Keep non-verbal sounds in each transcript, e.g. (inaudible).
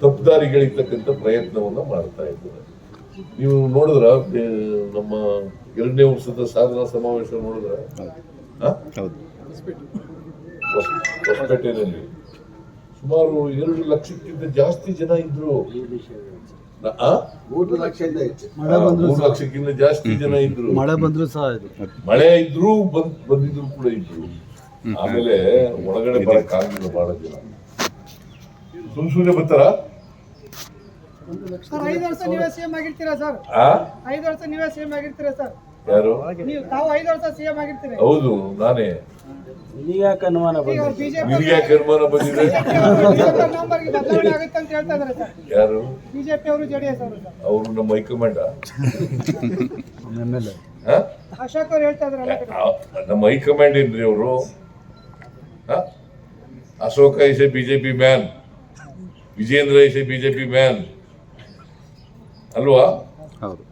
ತಪ್ಪುದಾರಿಗಳಿರ್ತಕ್ಕಂಥ ಪ್ರಯತ್ನವನ್ನ ಮಾಡ್ತಾ ಇದ್ದಾರೆ. ನೀವು ನೋಡಿದ್ರ ನಮ್ಮ ಎರಡನೇ ವರ್ಷದ ಸಾಧನಾ ಸಮಾವೇಶ ನೋಡಿದ್ರ? ಆ? ಹೌದು. ಹೊಸ- ಹೊಸಪೇಟೆಯಲ್ಲಿ. ಸುಮಾರು ಎರಡು ಲಕ್ಷಕ್ಕಿಂತ ಜಾಸ್ತಿ ಜನ ಇದ್ರು? ಮೂರು ಲಕ್ಷಕ್ಕಿಂತ ಜಾಸ್ತಿ ಜನ ಇದ್ರು. ಮಳೆ ಬಂದ್ರು ಸಹ ಇದು. ಮಳೆ ಇದ್ರು ಬಂದ್ ಬಂದಿದ್ರು ಕೂಡ ಇದ್ರು. ಆಮೇಲೆ ಒಳಗಡೆ ಬರಕ್ ಆಗಿಲ್ಲ ಬಹಳ ಜನ. ಸುಮ್ ಸುಮ್ನೆ ಬರ್ತಾರ? ಸರ್ ಐದು ವರ್ಷ ನೀವೇ ಸಿಎಂ ಆಗಿರ್ತೀರಾ ಸರ್? ಆ? ಐದು ವರ್ಷ ನೀವೇ ಸಿಎಂ ಆಗಿರ್ತೀರಾ ಸರ್? ಯಾರು? ನೀವು ತಾವು ಐದು ವರ್ಷ ಸಿಎಂ ಆಗಿರ್ತೀರಿ. ಹೌದು ನಾನೇ. ಅನುಮಾನ ಈಗ ಬಿಜೆಪಿ ಬಂದಿದೆ? ನಂಬರ್ಗೆ ಬದಲಾವಣೆ ಆಗುತ್ತೆ ಅಂತ ಹೇಳ್ತಾ ಇದಾರೆ ಸರ್. ಯಾರು? ಬಿಜೆಪಿ ಅವರು ಜೆಡಿಎಸ್ ಅವರು ಸರ್. ಅವರು ನಮ್ಮ high command. M L A Ashok ಅವ್ರು ಹೇಳ್ತಾ ಇದಾರೆ ನಮ್ಮ ಕಡೆ. ನಮ್ಮ ಹೈಕಮಾಂಡ್ ಏನ್ರಿ ಅವರು? Ashoka is a BJP man Vijayendra is a BJP man ಅಲ್ವಾ? ಹೌದು.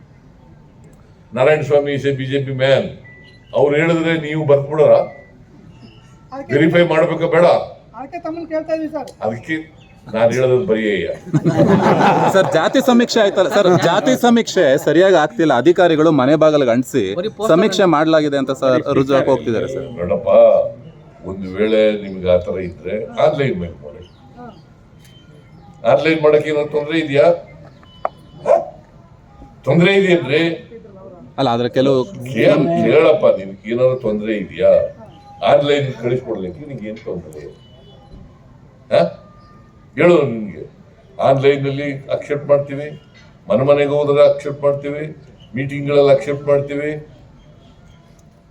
Narayana Swamy is a BJP man ಅವ್ರು ಹೇಳಿದ್ರೆ ನೀವು ಬರ್ತ್ಬಿಡೋರ? ವೆರಿಫೈ ಮಾಡ್ಬೇಕ ಬೇಡ? ಅದಕ್ಕೆ ನಾನು ಹೇಳೋದು ಬರೀಯ್ಯ (laughs) ಸರ್ ಜಾತಿ ಸಮೀಕ್ಷೆ ಆಯ್ತಲ್ಲ? ಸರ್ ಜಾತಿ ಸಮೀಕ್ಷೆ ಸರಿಯಾಗಿ ಆಗ್ತಿಲ್ಲ. ಅಧಿಕಾರಿಗಳು ಮನೆ ಬಾಗಿಲಿಗೆ ಅಂಟಿಸಿ ಸಮೀಕ್ಷೆ ಮಾಡಲಾಗಿದೆ ಅಂತ ಸರ್ ರುಜುವಾಕ್ ಹೋಗ್ತಿದ್ದಾರೆ ಸರ್. ನೋಡಪ್ಪ ಒಂದು ವೇಳೆ ನಿಮ್ಗೆ ಆ ಥರ ಇದ್ರೆ ಆನ್ಲೈನ್ ಮೇಲೆ ಮಾಡಿ. ಆನ್ಲೈನ್ ಮಾಡಕ್ಕೆ ಏನಾದ್ರು ತೊಂದರೆ ಇದೆಯಾ? ತೊಂದರೆ ಇದೆಯೇನ್ರಿ ಅಲ್ಲ ಆದ್ರೆ ಕೆಲವು ಹೇಳಪ್ಪ ಕೇಳಪ್ಪ ನಿಮ್ಗೆ ಏನಾದ್ರು ತೊಂದರೆ ಇದೆಯಾ? ಆನ್ಲೈನ್ ಕಳಿಸ್ಕೊಡ್ಲಿಕ್ಕೆ ನಿಮ್ಗೆ ಏನು ತೊಂದರೆ? ಹಾ? ಹೇಳು ನಿಮಗೆ ಆನ್ಲೈನ್ನಲ್ಲಿ ಅಕ್ಸೆಪ್ಟ್ ಮಾಡ್ತೀವಿ. ಮನೆ ಮನೆಗೆ ಹೋದ್ರೆ ಅಕ್ಸೆಪ್ಟ್ ಮಾಡ್ತೀವಿ. ಮೀಟಿಂಗ್ಗಳಲ್ಲಿ ಅಕ್ಸೆಪ್ಟ್ ಮಾಡ್ತೀವಿ.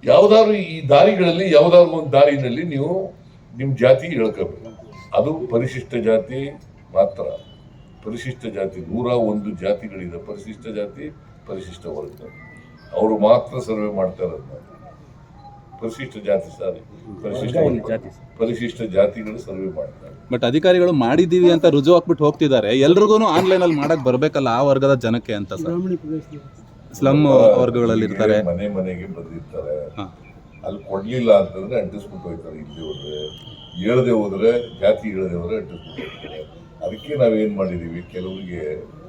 ಯಾವ್ದಾದ್ರು ಈ ದಾರಿಗಳಲ್ಲಿ ಯಾವ್ದಾದ್ರು ಒಂದು ದಾರಿನಲ್ಲಿ ನೀವು ನಿಮ್ಮ ಜಾತಿ ಹೇಳ್ಕೋಬೇಕು. ಅದು ಪರಿಶಿಷ್ಟ ಜಾತಿ ಮಾತ್ರ. ಪರಿಶಿಷ್ಟ ಜಾತಿ ನೂರ ಒಂದು ಜಾತಿಗಳಿದೆ. ಪರಿಶಿಷ್ಟ ಜಾತಿ ಪರಿಶಿಷ್ಟ ವರ್ಗ. ಅವರು ಮಾತ್ರ ಸರ್ವೆ ಮಾಡ್ತಾರೆ ಇರೋದು ಪರಿಶಿಷ್ಟ ಜಾತಿ ಸಾರಿ. ಪರಿಶಿಷ್ಟ. ಪರಿಶಿಷ್ಟ ಜಾತಿಗಳು ಸರ್ವೆ ಮಾಡ್ತಾರೆ. ಬಟ್ ಅಧಿಕಾರಿಗಳು ಮಾಡಿದೀವಿ ಅಂತ ರುಜು ಹಾಕ್ಬಿಟ್ಟು ಹೋಗ್ತಿದ್ದಾರೆ. ಎಲ್ರಿಗೂ ಆನ್ಲೈನ್ ಅಲ್ಲಿ ಮಾಡಕ್ ಬರ್ಬೇಕಲ್ಲ ಆ ವರ್ಗದ ಜನಕ್ಕೆ ಅಂತ ಸರ್. ಸ್ಲಮ್ ವರ್ಗಗಳಲ್ಲಿ ಇರ್ತಾರೆ. ಮನೆ ಮನೆಗೆ ಬಂದಿರ್ತಾರೆ. ಹಾ. ಅಲ್ಲಿ ಕೊಡ್ಲಿಲ್ಲ ಅಂತಂದ್ರೆ ಅಂಟಿಸ್ಬಿಟ್ಟು ಹೋಗ್ತಾರೆ. ಇಲ್ಲಿ ಹೋದ್ರೆ ಹೇಳದೆ ಹೋದ್ರೆ ಜಾತಿ ಹೇಳದೆ ಹೋದ್ರೆ ಅಂಟಿಸ್ಬಿಟ್ಟು ಹೋಗ್ತಾರೆ. ಅದಕ್ಕೆ ನಾವೇನು ಮಾಡಿದ್ದೀವಿ ಕೆಲವರಿಗೆ